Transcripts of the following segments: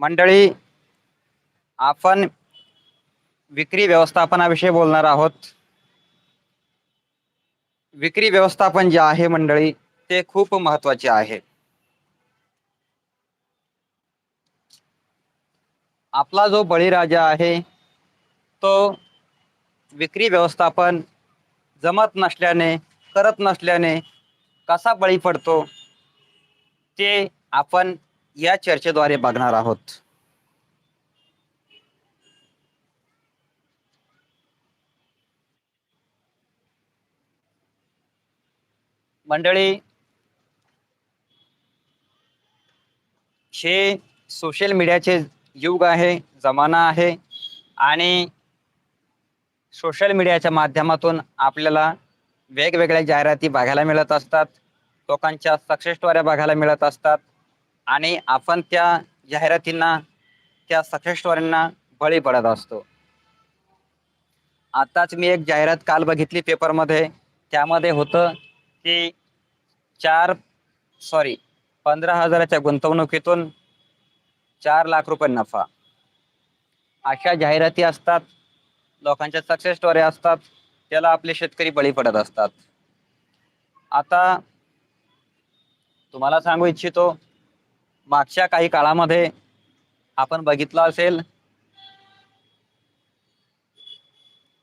मंडळी आपण विक्री व्यवस्थापनाविषयी बोलणार आहोत. विक्री व्यवस्थापन जे आहे मंडळी ते खूप महत्त्वाचे आहे. आपला जो बळीराजा आहे तो विक्री व्यवस्थापन जमत नसल्याने करत नसल्याने कसा बळी पडतो ते आपण या चर्चेद्वारे बघणार आहोत. मंडळी हे सोशल मीडियाचे युग आहे जमाना आहे आणि सोशल मीडियाच्या माध्यमातून आपल्याला वेगवेगळ्या जाहिराती बघायला मिळत असतात लोकांच्या सक्सेस स्टोऱ्या बघायला मिळत असतात. आणि आपण त्या जाहिरातींना त्या सक्सेस स्टोऱ्यांना बळी पडत असतो. आताच मी एक जाहिरात काल बघितली पेपरमध्ये. त्यामध्ये होतं की चार सॉरी पंधरा हजाराच्या गुंतवणुकीतून चार लाख रुपये नफा. अशा जाहिराती असतात लोकांच्या सक्सेस स्टोऱ्या असतात त्याला आपले शेतकरी बळी पडत असतात. आता तुम्हाला सांगू इच्छितो मागच्या काही काळामध्ये आपण बघितलं असेल.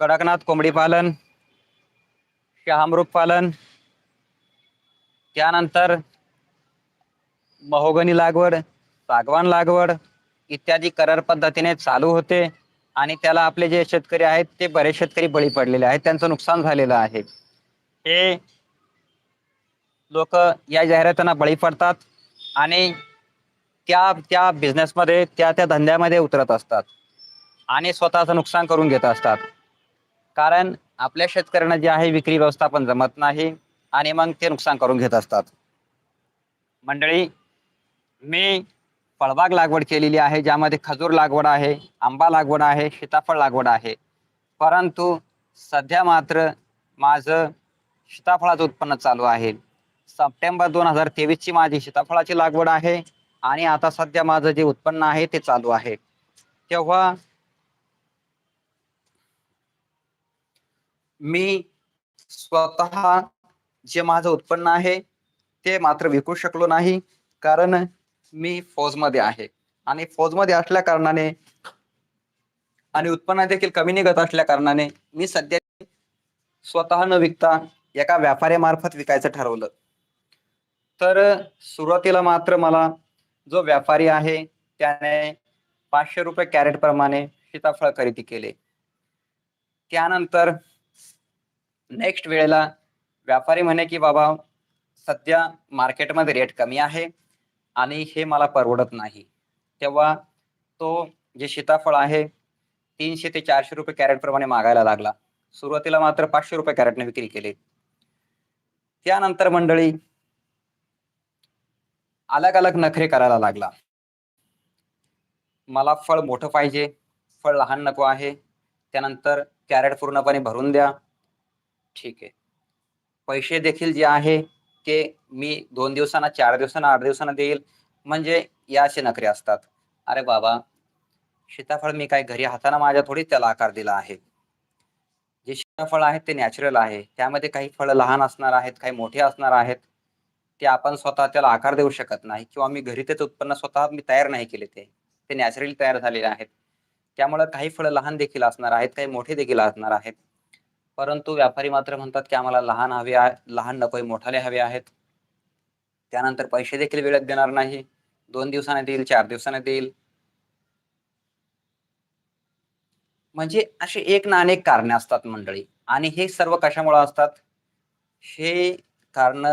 कडकनाथ कोंबडी पालन शहामृग पालन त्यानंतर महोगनी लागवड सागवान लागवड इत्यादी करार पद्धतीने चालू होते आणि त्याला आपले जे शेतकरी आहेत ते बरेच शेतकरी बळी पडलेले आहेत. त्यांचं नुकसान झालेलं आहे. हे लोक या जाहिरातींना बळी पडतात आणि त्या त्या बिझनेसमध्ये त्या त्या धंद्यामध्ये उतरत असतात. आणि स्वतःचं नुकसान करून घेत असतात. कारण आपल्या शेतकऱ्यांना जे आहे विक्री व्यवस्थापन जमत नाही आणि मग ते नुकसान करून घेत असतात. मंडळी मी फळबाग लागवड केलेली आहे ज्यामध्ये खजूर लागवड आहे आंबा लागवड आहे सीताफळ लागवड आहे. परंतु सध्या मात्र माझं सीताफळाचं उत्पन्न चालू आहे. सप्टेंबर दोन हजार तेवीसची माझी सीताफळाची लागवड आहे. आणि आता सध्या माझं जे उत्पन्न आहे ते चालू आहे. तेव्हा मी स्वतः जे माझं उत्पन्न आहे ते मात्र विकू शकलो नाही कारण मी फौजमध्ये आहे. आणि फौजमध्ये असल्या कारणाने आणि उत्पन्न देखील कमी निघत असल्या कारणाने मी सध्या स्वतः न विकता एका व्यापाऱ्यामार्फत विकायचं ठरवलं. तर सुरुवातीला मात्र मला जो व्यापारी आहे त्याने पाचशे रुपये कॅरेट प्रमाणे सीताफळ खरेदी केले. त्यानंतर नेक्स्ट वेळेला व्यापारी म्हणे की बाबा सध्या मार्केटमध्ये रेट कमी आहे आणि हे मला परवडत नाही. तेव्हा तो जे सीताफळ आहे तीनशे ते चारशे रुपये कॅरेट प्रमाणे मागायला लागला. सुरुवातीला मात्र पाचशे रुपये कॅरेटने विक्री केली. त्यानंतर मंडळी अलग अलग नखरे करायला लागला. मला फळ मोठं पाहिजे फळ लहान नको आहे त्यानंतर कॅरेट पूर्णपणे भरून द्या. ठीक आहे. पैसे देखील जे आहे ते मी दोन दिवसांना चार दिवसांना आठ दिवसांना देईल. म्हणजे या असे नखरे असतात. अरे बाबा सीताफळ मी काय घरी हाताने माझ्या थोडी त्याला आकार दिला आहे. जे सीताफळ आहेत ते नॅचरल आहे. त्यामध्ये काही फळ लहान असणार आहेत काही मोठे असणार आहेत. ते आपण स्वतः त्याला आकार देऊ शकत नाही किंवा मी घरी त्याचं उत्पन्न स्वतः मी तयार नाही केले ते. ते नॅचरली तयार झालेले आहेत. त्यामुळे काही फळं लहान देखील असणार आहेत काही मोठे देखील असणार आहेत. परंतु व्यापारी मात्र म्हणतात की आम्हाला लहान हवे आहे लहान नकोय मोठाले हवे आहेत. त्यानंतर पैसे देखील वेळेत देणार नाही. दोन दिवसाने देईल चार दिवसाने देईल. म्हणजे असे एक ना अनेक कारणे असतात मंडळी. आणि हे सर्व कशामुळे असतात? हे कारण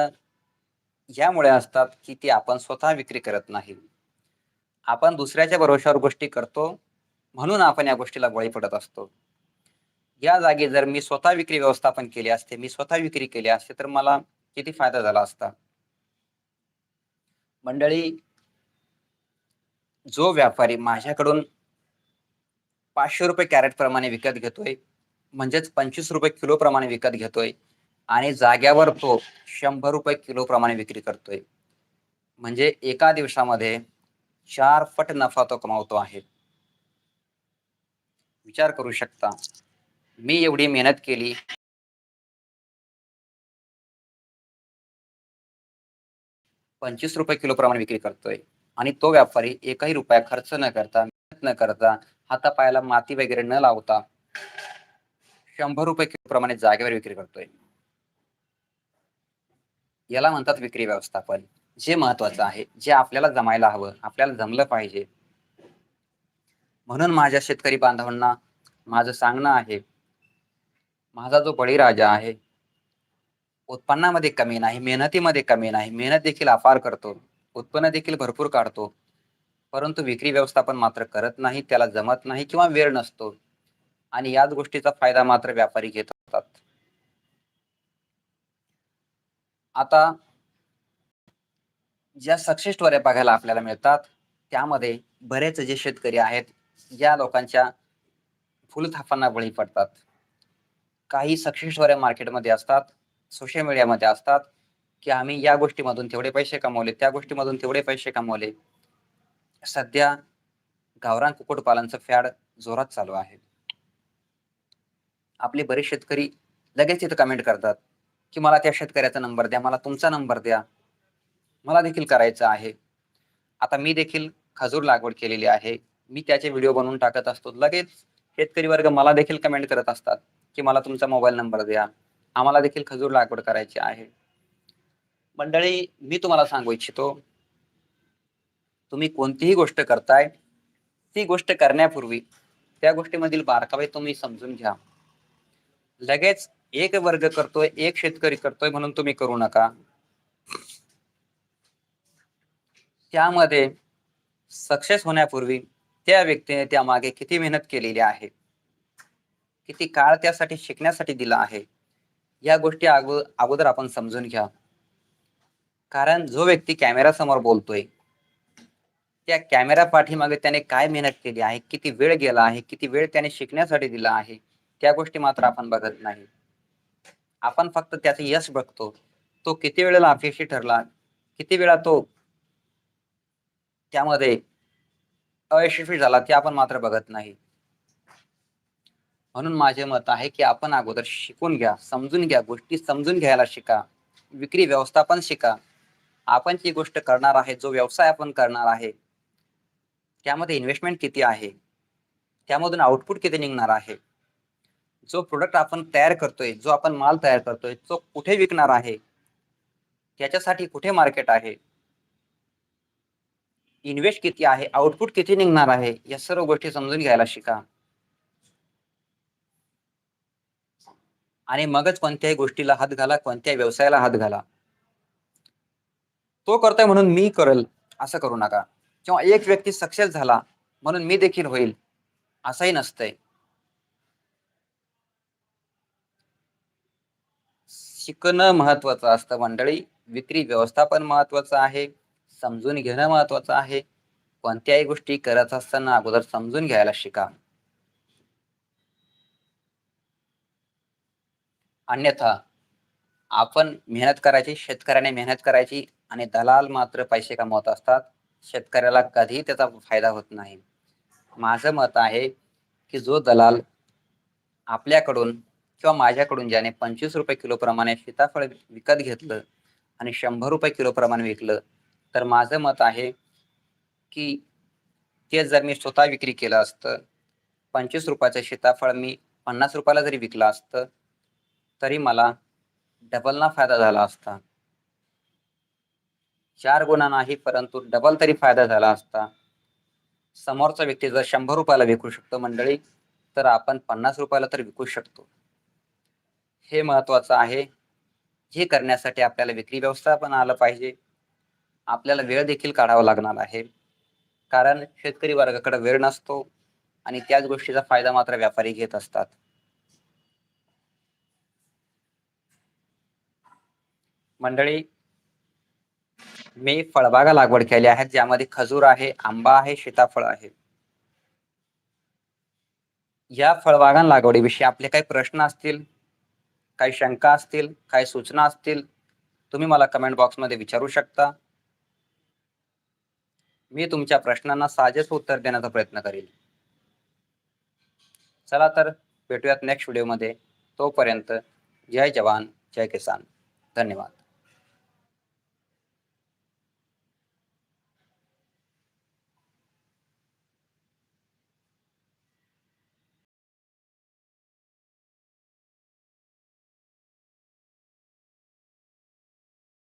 यामुळे असतात की ती आपण स्वतः विक्री करत नाही. आपण दुसऱ्याच्या भरोशावर गोष्टी करतो म्हणून आपण या गोष्टीला बळी पडत असतो. या जागी जर मी स्वतः विक्री व्यवस्थापन केली असते मी स्वतः विक्री केली असते तर मला किती फायदा झाला असता? मंडळी जो व्यापारी माझ्याकडून पाचशे रुपये कॅरेट प्रमाणे विकत घेतोय म्हणजेच पंचवीस रुपये किलो प्रमाणे विकत घेतोय आणि जाग्यावर तो शंभर रुपये किलो प्रमाणे विक्री करतोय. म्हणजे एका दिवसामध्ये चार पट नफा तो कमावतो आहे. विचार करू शकता मी एवढी मेहनत केली. पंचवीस रुपये किलो प्रमाणे विक्री करतोय. आणि तो व्यापारी एकही रुपया खर्च न करता मेहनत न करता हातापायाला माती वगैरे न लावता शंभर रुपये किलो प्रमाणे जागेवर विक्री करतोय. याला म्हणतात विक्री व्यवस्थापन. जे महत्वाचं आहे जे आपल्याला जमायला हवं आपल्याला जमलं पाहिजे. म्हणून माझ्या शेतकरी बांधवांना माझं सांगणं आहे माझा जो बळीराजा आहे उत्पन्नामध्ये कमी नाही मेहनतीमध्ये कमी नाही मेहनत देखील अपार करतो उत्पन्न देखील भरपूर काढतो परंतु विक्री व्यवस्थापन मात्र करत नाही त्याला जमत नाही किंवा वेळ नसतो. आणि याच गोष्टीचा फायदा मात्र व्यापारी घेत असतात आता ज्या सक्सेस स्टोऱ्या बघायला आपल्याला मिळतात त्यामध्ये बरेच जे शेतकरी आहेत ज्या लोकांच्या फुलथापांना बळी पडतात. काही सक्सेस स्टोऱ्या मार्केटमध्ये असतात सोशल मीडियामध्ये असतात की आम्ही या गोष्टीमधून तेवढे पैसे कमवले त्या गोष्टीमधून तेवढे पैसे कमवले. सध्या गावरान कुक्कुटपालनचं फॅड जोरात चालू आहे. आपले बरेच शेतकरी लगेच इथं कमेंट करतात. की मला त्या शेतकऱ्याचा नंबर द्या मला तुमचा नंबर द्या. मला देखील करायचं आहे. आता मी देखील खजूर लागवड केलेली आहे. मी त्याचे व्हिडिओ बनवून टाकत असतो. लगेच शेतकरी वर्ग मला देखील कमेंट करत असतात की मला तुमचा मोबाईल नंबर द्या. आम्हाला देखील खजूर लागवड करायची आहे. मंडळी मी तुम्हाला सांगू इच्छितो तुम्ही कोणतीही गोष्ट करताय ती गोष्ट करण्यापूर्वी त्या गोष्टीमधील बारकावे तुम्ही समजून घ्या. लगेच एक वर्ग करतोय एक शेतकरी करतोय म्हणून तुम्ही करू नका. त्यामध्ये सक्सेस होण्यापूर्वी त्या व्यक्तीने त्या मागे किती मेहनत केलेली आहे? किती काळ त्यासाठी शिकण्यासाठी दिला आहे? या गोष्टी अगो अगोदर आपण समजून घ्या. कारण जो व्यक्ती कॅमेरा समोर बोलतोय त्या कॅमेरा पाठीमागे त्याने काय मेहनत केली आहे? किती वेळ गेला आहे? किती वेळ त्याने शिकण्यासाठी दिला आहे? त्या गोष्टी मात्र आपण बघत नाही. आपण फक्त त्याचं यश बघतो. तो किती वेळेला अपयशी ठरला? किती वेळा तो त्यामध्ये अयशस्वी झाला ते आपण मात्र बघत नाही. म्हणून माझे मत आहे की आपण अगोदर शिकून घ्या समजून घ्या गोष्टी समजून घ्यायला शिका विक्री व्यवस्थापन शिका. आपण जी गोष्ट करणार आहे जो व्यवसाय आपण करणार आहे त्यामध्ये इन्व्हेस्टमेंट किती आहे? त्यामधून आउटपुट किती निघणार आहे? जो प्रोडक्ट आपण तयार करतोय जो आपण माल तयार करतोय तो कुठे विकणार आहे? त्याच्यासाठी कुठे मार्केट आहे? इन्व्हेस्ट किती आहे? आउटपुट किती निघणार आहे? या सर्व गोष्टी समजून घ्यायला शिका. आणि मगच कोणत्याही गोष्टीला हात घाला कोणत्याही व्यवसायाला हात घाला. तो करतोय म्हणून मी करेल असं करू नका. किंवा एक व्यक्ती सक्सेस झाला म्हणून मी देखील होईल असंही नसतंय. शिकणं महत्वाचं असतं मंडळी. विक्री व्यवस्थापन महत्वाचं आहे. समजून घेणं महत्वाचं आहे. कोणत्याही गोष्टी करत असताना अगोदर समजून घ्यायला शिका. अन्यथा आपण मेहनत करायची शेतकऱ्याने मेहनत करायची आणि दलाल मात्र पैसे कमवत असतात. शेतकऱ्याला कधीही त्याचा फायदा होत नाही. माझं मत आहे की जो दलाल आपल्याकडून किंवा माझ्याकडून ज्याने पंचवीस रुपये किलो प्रमाणे सीताफळ विकत घेतलं आणि शंभर रुपये किलो प्रमाणे विकलं तर माझं मत आहे की ते जर मी स्वतः विक्री केलं असतं पंचवीस रुपयाचं सीताफळ मी पन्नास रुपयाला जरी विकलं असतं तरी मला डबल ना फायदा झाला असता. चार गुणा नाही परंतु डबल तरी फायदा झाला असता. समोरचा व्यक्ती जर शंभर रुपयाला विकू शकतो मंडळी तर आपण पन्नास रुपयाला तर विकू शकतो. हे महत्वाचं आहे. हे करण्यासाठी आपल्याला विक्री व्यवस्थापन आलं पाहिजे. आपल्याला वेळ देखील काढावा लागणार आहे. कारण शेतकरी वर्गाकडे वेळ नसतो आणि त्याच गोष्टीचा फायदा मात्र व्यापारी घेत असतात. मंडळी मी फळबागा लागवड केली आहेत ज्यामध्ये खजूर आहे आंबा आहे सीताफळ आहे. या फळबागां लागवडीविषयी आपले काही प्रश्न असतील काही शंका असतील काही सूचना असतील तुम्ही मला कमेंट बॉक्समध्ये विचारू शकता. मी तुमच्या प्रश्नांना साजेस उत्तर देण्याचा प्रयत्न करेल चला तर भेटूयात नेक्स्ट व्हिडिओमध्ये तोपर्यंत जय जवान जय किसान. धन्यवाद.